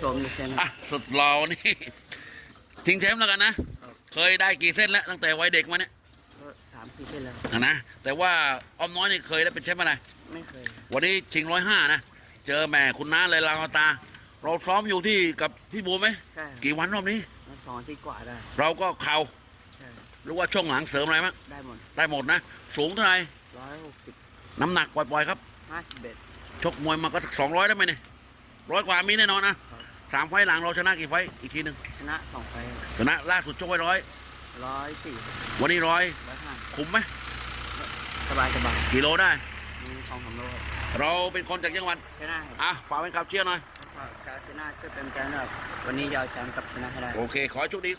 ชมดิเซนอะสุดหล่อนี่ ชิงแชมป์แล้วกันนะ เคยได้กี่เส้นแล้วตั้งแต่วัยเด็กมาเนี่ยก็สามสี่เส้นแล้วนะนะ แต่ว่าอ้อมน้อยนี่เคยได้เป็นแชมป์อะไร ไม่เคยวันนี้ชิงร้อยห้านะ เจอแม่คุณน้าเลยลาวตา เราซ้อมอยู่ที่กับพี่บูมไหม ใช่กี่วันรอบนี้ มาสองอาที่กว่าได้เราก็เข่าใช่หรือว่าช่วงหลังเสริมอะไรมั้งได้หมดได้หมดนะ สูงเท่าไหร่ ร้อยหกสิบน้ำหนักปล่อยๆครับ ห้าสิบเอ็ดชกมวยมาก็สองร้อยได้ไหมเนี่ยร้อยกว่ามีแน่นอนนะ สามไฟล์หลังเราชนะกี่ไฟล์อีกทีหนึ่งชนะสองไฟชนะล่าสุดชกไว้ร้อยร้อยสี่วันนี้ร้อยร้อยห้าคุ้มไหมสบายสบายกิโลได้มีสองสามโลครับเราเป็นคนจากจังหวัดชนะอะฝากเป็นขับเชียร์หน่อยฝากการชนะช่วยเป็นใจหน่อยวันนี้จะเอาแชมป์กับชนะให้ได้โอเค ขอให้โชคดีค